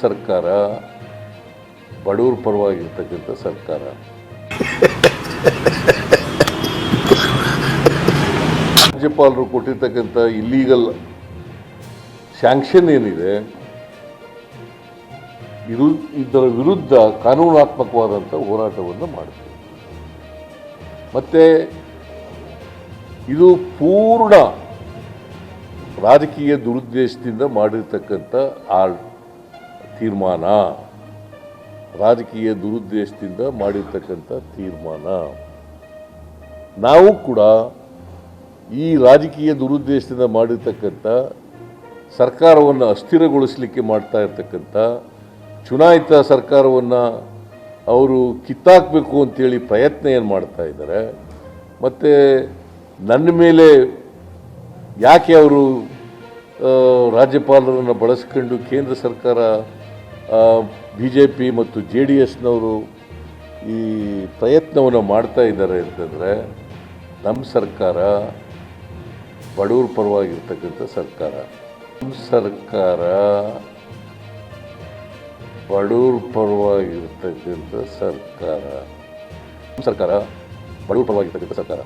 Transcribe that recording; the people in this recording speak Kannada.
ಸರ್ಕಾರ ಬಡವ್ರ ಪರವಾಗಿರ್ತಕ್ಕಂಥ ಸರ್ಕಾರ. ರಾಜ್ಯಪಾಲರು ಕೊಟ್ಟಿರ್ತಕ್ಕಂಥ ಇಲ್ಲೀಗಲ್ ಸ್ಯಾಂಕ್ಷನ್ ಏನಿದೆ ಇರು ಇದರ ವಿರುದ್ಧ ಕಾನೂನಾತ್ಮಕವಾದಂಥ ಹೋರಾಟವನ್ನು ಮಾಡ್ತೀವಿ ಮತ್ತು ಇದು ಪೂರ್ಣ ರಾಜಕೀಯ ದುರುದ್ದೇಶದಿಂದ ಮಾಡಿರ್ತಕ್ಕಂಥ ಆ ತೀರ್ಮಾನ. ರಾಜಕೀಯ ದುರುದ್ದೇಶದಿಂದ ಮಾಡಿರ್ತಕ್ಕಂಥ ತೀರ್ಮಾನ. ನಾವು ಕೂಡ ಈ ರಾಜಕೀಯ ದುರುದ್ದೇಶದಿಂದ ಮಾಡಿರ್ತಕ್ಕಂಥ ಸರ್ಕಾರವನ್ನು ಅಸ್ಥಿರಗೊಳಿಸಲಿಕ್ಕೆ ಮಾಡ್ತಾ ಇರ್ತಕ್ಕಂಥ ಚುನಾಯಿತ ಸರ್ಕಾರವನ್ನು ಅವರು ಕಿತ್ತಾಕಬೇಕು ಅಂತೇಳಿ ಪ್ರಯತ್ನ ಏನು ಮಾಡ್ತಾ ಇದ್ದಾರೆ ಮತ್ತು ನನ್ನ ಮೇಲೆ ಯಾಕೆ ಅವರು ರಾಜ್ಯಪಾಲರನ್ನು ಬಳಸ್ಕೊಂಡು ಕೇಂದ್ರ ಸರ್ಕಾರ ಬಿ ಜೆ ಪಿ ಮತ್ತು ಜೆ ಡಿ ಎಸ್ನವರು ಈ ಪ್ರಯತ್ನವನ್ನು ಮಾಡ್ತಾ ಇದ್ದಾರೆ ಅಂತಂದರೆ, ನಮ್ಮ ಸರ್ಕಾರ ಬಡವ್ರ ಪರವಾಗಿರ್ತಕ್ಕಂಥ ಸರ್ಕಾರ. ನಮ್ಮ ಸರ್ಕಾರ ಬಡವ್ರ ಪರವಾಗಿರ್ತಕ್ಕಂಥ ಸರ್ಕಾರ. ನಮ್ಮ ಸರ್ಕಾರ ಬಡವ್ರ ಪರವಾಗಿರ್ತಕ್ಕಂಥ ಸರ್ಕಾರ.